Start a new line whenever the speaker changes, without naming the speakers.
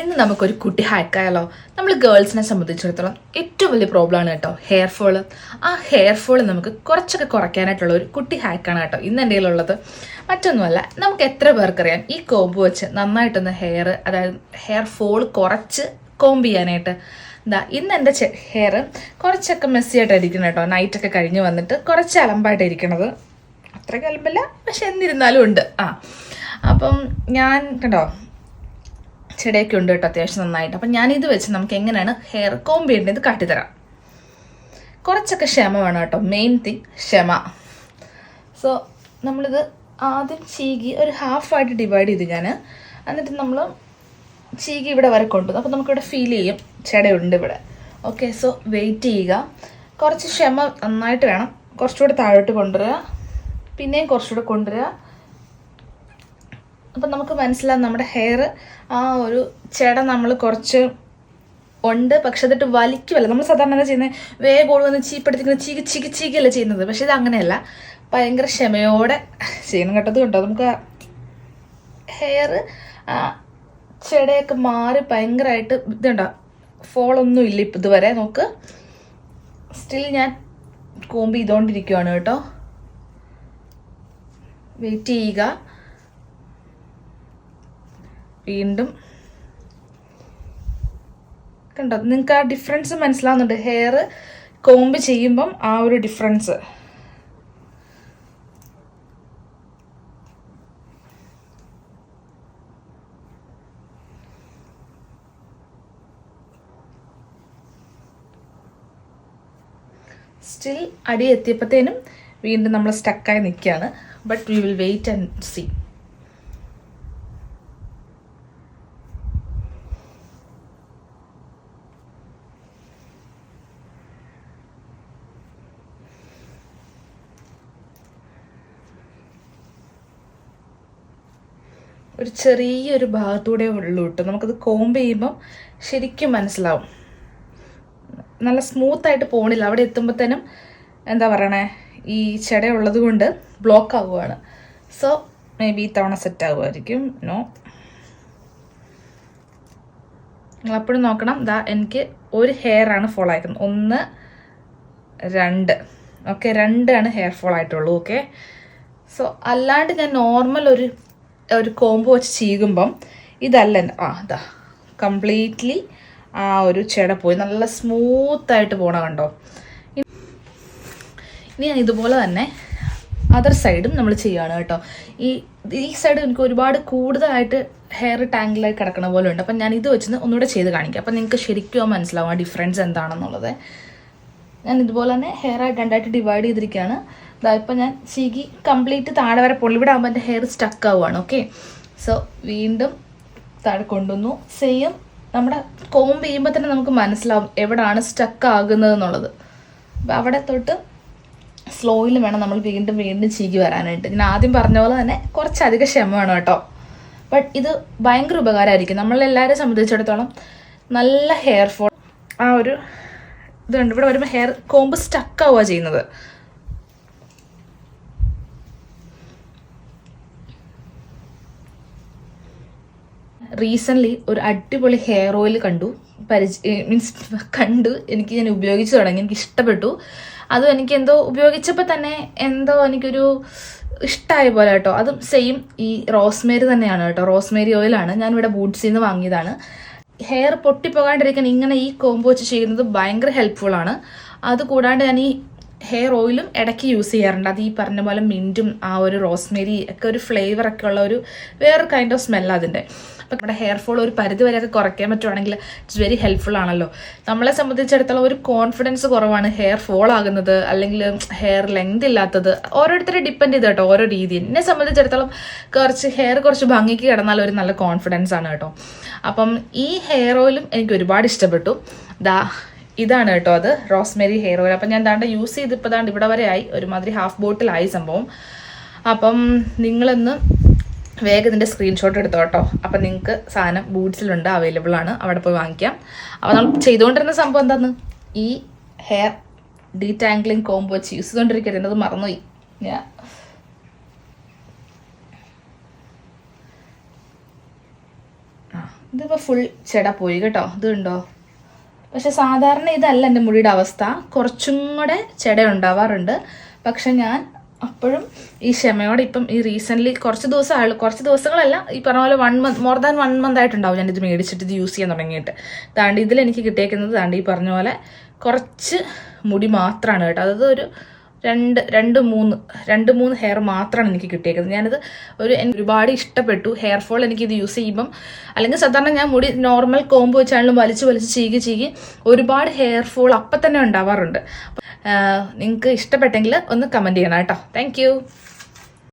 ഇന്ന് നമുക്കൊരു കുട്ടി ഹാക്കായാലോ നമ്മൾ ഗേൾസിനെ സംബന്ധിച്ചിടത്തോളം ഏറ്റവും വലിയ പ്രോബ്ലമാണ് കേട്ടോ ഹെയർ ഫോൾ ആ ഹെയർ ഫോൾ നമുക്ക് കുറച്ചൊക്കെ കുറയ്ക്കാനായിട്ടുള്ള ഒരു കുട്ടി ഹാക്കാണ് കേട്ടോ ഇന്ന് എന്റെ ഉള്ളത് മറ്റൊന്നുമല്ല നമുക്ക് എത്ര പേർക്കറിയാം ഈ കോമ്പ് വെച്ച് നന്നായിട്ടൊന്ന് ഹെയർ അതായത് ഹെയർ ഫോൾ കുറച്ച് കോമ്പ് ചെയ്യാനായിട്ട്. എന്താ ഇന്ന് എന്റെ ഹെയർ കുറച്ചൊക്കെ മെസ്സിയായിട്ട് ഇരിക്കണം കേട്ടോ നൈറ്റൊക്കെ കഴിഞ്ഞ് വന്നിട്ട് കുറച്ച് അലമ്പായിട്ട് ഇരിക്കണത്. അത്രയ്ക്ക് അലമ്പല്ല പക്ഷെ എന്നിരുന്നാലും ഉണ്ട്. ആ അപ്പം ഞാൻ കണ്ടോ ചെടിയൊക്കെ ഉണ്ട് കേട്ടോ അത്യാവശ്യം നന്നായിട്ട്. അപ്പം ഞാനിത് വെച്ച് നമുക്ക് എങ്ങനെയാണ് ഹെയർ കോംബ് ചെയ്യേണ്ടത് കാട്ടിത്തരാം. കുറച്ചൊക്കെ ക്ഷമ വേണം കേട്ടോ. മെയിൻ തിങ് ക്ഷമ. സോ നമ്മളിത് ആദ്യം ചീകി ഒരു ഹാഫായിട്ട് ഡിവൈഡ് ചെയ്ത് ഞാൻ എന്നിട്ട് നമ്മൾ ചീകി ഇവിടെ വരെ കൊണ്ടുവന്നു. അപ്പോൾ നമുക്കിവിടെ ഫീൽ ചെയ്യും ചെടയുണ്ട് ഇവിടെ. ഓക്കെ സോ വെയിറ്റ് ചെയ്യുക. കുറച്ച് ക്ഷമ നന്നായിട്ട് വേണം. കുറച്ചുകൂടെ താഴോട്ട് കൊണ്ടുവരിക. പിന്നെയും കുറച്ചുകൂടെ കൊണ്ടുവരിക. അപ്പം നമുക്ക് മനസ്സിലാവും നമ്മുടെ ഹെയർ ആ ഒരു ചേട നമ്മൾ കുറച്ച് ഉണ്ട് പക്ഷെ അതിട്ട് വലിക്കുമല്ല നമ്മൾ സാധാരണ എന്താ ചെയ്യുന്നത് വേഗം ഓടുവന്ന് ചീപ്പെടുത്തിക്കുന്ന ചീക്ക് ചീക്ക് ചീക്കല്ല ചെയ്യുന്നത്. പക്ഷെ ഇത് അങ്ങനെയല്ല. ഭയങ്കര ക്ഷമയോടെ ചെയ്യണം കേട്ടത് കണ്ടോ നമുക്ക് ഹെയർ ചെടയൊക്കെ മാറി ഭയങ്കരമായിട്ട് ഇതുണ്ടോ? ഫോളൊന്നും ഇല്ല ഇപ്പം ഇതുവരെ. നോക്ക്. സ്റ്റിൽ ഞാൻ കോമ്പ് ചെയ്തുകൊണ്ടിരിക്കുവാണ് കേട്ടോ. വെയിറ്റ് ചെയ്യുക. വീണ്ടും. കണ്ടോ നിങ്ങൾക്ക് ആ ഡിഫറൻസ് മനസ്സിലാവുന്നുണ്ട്. ഹെയർ കോമ്പ് ചെയ്യുമ്പം ആ ഒരു ഡിഫറൻസ് സ്റ്റിൽ അടി എത്തിയപ്പോഴത്തേനും വീണ്ടും നമ്മൾ സ്റ്റക്കായി നിൽക്കുകയാണ് but we will wait and see ഒരു ചെറിയൊരു ഭാഗത്തൂടെ ഉള്ളൂ കേട്ടോ നമുക്കത് കോമ്പ് ചെയ്യുമ്പം ശരിക്കും മനസ്സിലാവും. നല്ല സ്മൂത്തായിട്ട് പോണില്ല. അവിടെ എത്തുമ്പോഴത്തേനും എന്താ പറയണേ? ഈ ചെട ഉള്ളത് കൊണ്ട് ബ്ലോക്ക് ആവുകയാണ് സോ മേ ബി ഇത്തവണ സെറ്റ് ആവുമായിരിക്കും. നോ നിങ്ങൾ അപ്പോഴും നോക്കണം. ദാ എനിക്ക് ഒരു ഹെയർ ആണ് ഫോൾ ആയിരിക്കുന്നത്. ഒന്ന് രണ്ട്. ഓക്കെ രണ്ടാണ് ഹെയർ ഫോൾ ആയിട്ടുള്ളൂ. ഓക്കെ സോ അല്ലാണ്ട് ഞാൻ നോർമൽ ഒരു ഒരു കോമ്പ് വെച്ച് ചീകുമ്പം ഇതല്ല ആ ഇതാ കംപ്ലീറ്റ്ലി ആ ഒരു ചെട പോയി. നല്ല സ്മൂത്തായിട്ട് പോണ കണ്ടോ? ഇനി ഞാൻ ഇതുപോലെ തന്നെ അതർ സൈഡും നമ്മൾ ചെയ്യുകയാണ് കേട്ടോ. ഈ ഈ സൈഡ് എനിക്ക് ഒരുപാട് കൂടുതലായിട്ട് ഹെയർ ടാങ്കിലായി കിടക്കണ പോലെ ഉണ്ട്. അപ്പം ഞാൻ ഇത് വെച്ച് ഒന്നുകൂടെ ചെയ്ത് കാണിക്കാം. അപ്പം നിങ്ങൾക്ക് ശരിക്കും മനസ്സിലാവും ആ ഡിഫറൻസ് എന്താണെന്നുള്ളത്. ഞാൻ ഇതുപോലെ തന്നെ ഹെയർ ആയിട്ട് രണ്ടായിട്ട് ഡിവൈഡ് ചെയ്തിരിക്കുകയാണ്. ഇതാ ഇപ്പം ഞാൻ ചീകി കംപ്ലീറ്റ് താഴെ വരെ പൊള്ളി. ഇവിടെ എന്റെ ഹെയർ സ്റ്റക്ക് ആവുകയാണ് ഓക്കെ സോ വീണ്ടും താഴെ കൊണ്ടുവന്നു. സെയിം നമ്മുടെ കോമ്പ് ചെയ്യുമ്പോൾ തന്നെ നമുക്ക് മനസ്സിലാവും എവിടാണ് സ്റ്റക്ക് ആകുന്നത് എന്നുള്ളത്. അപ്പോൾ അവിടെ തൊട്ട് സ്ലോയിൽ വേണം നമ്മൾ വീണ്ടും വീണ്ടും ചീകി വരാനായിട്ട്. ഞാൻ ആദ്യം പറഞ്ഞ പോലെ തന്നെ കുറച്ചധികം ക്ഷമ വേണം കേട്ടോ. ബട്ട് ഇത് ഭയങ്കര ഉപകാരമായിരിക്കും. നമ്മളെല്ലാവരെയും സംബന്ധിച്ചിടത്തോളം നല്ല ഹെയർ ഫോൾ ആ ഒരു ഇതുണ്ട്. ഇവിടെ വരുമ്പോൾ ഹെയർ കോമ്പ് സ്റ്റക്ക് ആവുക ചെയ്യുന്നത്. റീസെന്റ്ലി ഒരു അടിപൊളി ഹെയർ ഓയിൽ കണ്ടു. പരിചയ മീൻസ് കണ്ടു എനിക്ക് ഞാൻ ഉപയോഗിച്ച് തുടങ്ങി. എനിക്ക് ഇഷ്ടപ്പെട്ടു. അതും എനിക്ക് എന്തോ ഉപയോഗിച്ചപ്പോൾ തന്നെ എന്തോ എനിക്കൊരു ഇഷ്ടമായ പോലെ കേട്ടോ. അതും സെയിം ഈ റോസ്മേരി തന്നെയാണ് കേട്ടോ. റോസ്മേരി ഓയിലാണ് ഞാനിവിടെ ബൂട്ട്സിൽ നിന്ന് വാങ്ങിയതാണ്. ഹെയർ പൊട്ടിപ്പോകാണ്ടിരിക്കാൻ ഇങ്ങനെ ഈ കോംബോ വെച്ച് ചെയ്യുന്നത് ഭയങ്കര ഹെൽപ്ഫുൾ ആണ്. അത് കൂടാണ്ട് ഞാൻ ഈ ഹെയർ ഓയിലും ഇടയ്ക്ക് യൂസ് ചെയ്യാറുണ്ട്. അത് ഈ പറഞ്ഞ പോലെ മിന്റും ആ ഒരു റോസ്മേരി ഒക്കെ ഒരു ഫ്ലേവർ ഒക്കെ ഉള്ള ഒരു വേറെ കൈൻഡ് ഓഫ് സ്മെല്ലാണ് അതിന്റെ. അപ്പം നമ്മുടെ ഹെയർ ഫോൾ ഒരു പരിധി വരെയൊക്കെ കുറയ്ക്കാൻ പറ്റുവാണെങ്കിൽ ഇറ്റ്സ് വെരി ഹെൽപ്ഫുൾ ആണല്ലോ. നമ്മളെ സംബന്ധിച്ചിടത്തോളം ഒരു കോൺഫിഡൻസ് കുറവാണ് ഹെയർ ഫോൾ ആകുന്നത് അല്ലെങ്കിൽ ഹെയർ ലെങ്ത് ഇല്ലാത്തത്. ഓരോരുത്തരെ ഡിപ്പെൻഡ് ചെയ്ത് കേട്ടോ ഓരോ രീതി. എന്നെ സംബന്ധിച്ചിടത്തോളം കുറച്ച് ഹെയർ കുറച്ച് ഭംഗിക്ക് കിടന്നാൽ ഒരു നല്ല കോൺഫിഡൻസ് ആണ് കേട്ടോ. അപ്പം ഈ ഹെയർ ഓയിലും എനിക്ക് ഒരുപാട് ഇഷ്ടപ്പെട്ടു. ദാ ഇതാണ് കേട്ടോ അത് റോസ്മേരി ഹെയർ ഓയിൽ. അപ്പം ഞാൻ ദാണ്ട് യൂസ് ചെയ്തിപ്പോൾ ദാണ്ട് ഇവിടെ വരെ ആയി. ഒരുമാതിരി ഹാഫ് ബോട്ടിലായി സംഭവം. അപ്പം നിങ്ങളൊന്ന് വേഗം ഇതിന്റെ സ്ക്രീൻഷോട്ട് എടുത്തോ കേട്ടോ. അപ്പം നിങ്ങൾക്ക് സാധനം ബൂട്ട്സിലുണ്ട് അവൈലബിൾ ആണ് അവിടെ പോയി വാങ്ങിക്കാം. അപ്പോൾ നമ്മൾ ചെയ്തുകൊണ്ടിരുന്ന സംഭവം എന്താന്ന്? ഈ ഹെയർ ഡീറ്റാംഗ്ലിംഗ് കോംബോ വെച്ച് യൂസ് ചെയ്തുകൊണ്ടിരിക്കരുത്. അത് മറന്നുപോയി. ഞാൻ ഇതിപ്പോൾ ഫുൾ ചെട പോയി കേട്ടോ. ഇത് ഉണ്ടോ പക്ഷെ സാധാരണ ഇതല്ല എന്റെ മുടിയുടെ അവസ്ഥ. കുറച്ചും കൂടെ ചെട ഉണ്ടാവാറുണ്ട്. പക്ഷെ ഞാൻ അപ്പോഴും ഈ ക്ഷമയോടെ ഇപ്പം ഈ റീസെന്റ്ലി കുറച്ച് ദിവസമായുള്ളൂ കുറച്ച് ദിവസങ്ങളല്ല ഈ പറഞ്ഞ പോലെ one month more than one month ആയിട്ടുണ്ടാവും ഞാൻ ഇത് മേടിച്ചിട്ട് ഇത് യൂസ് ചെയ്യാൻ തുടങ്ങിയിട്ട്. താണ്ടി ഇതിൽ എനിക്ക് കിട്ടിയേക്കുന്നത് താണ്ടി ഈ പറഞ്ഞ പോലെ കുറച്ച് മുടി മാത്രമാണ് കേട്ടോ. അതായത് ഒരു രണ്ട് രണ്ട് മൂന്ന് രണ്ട് മൂന്ന് ഹെയർ മാത്രമാണ് എനിക്ക് കിട്ടിയേക്കുന്നത്. ഞാനത് ഒരു ഒരുപാട് ഇഷ്ടപ്പെട്ടു. ഹെയർ ഫോൾ എനിക്കിത് യൂസ് ചെയ്യുമ്പം. അല്ലെങ്കിൽ സാധാരണ ഞാൻ മുടി നോർമൽ കോമ്പ് വെച്ചാണെങ്കിലും വലിച്ച് വലിച്ച് ചീകി ചീകി ഒരുപാട് ഹെയർ ഫോൾ അപ്പം തന്നെ ഉണ്ടാവാറുണ്ട് നിങ്ങൾക്ക് ഇഷ്ടപ്പെട്ടെങ്കിൽ ഒന്ന് കമന്റ് ചെയ്യണം കേട്ടോ. താങ്ക്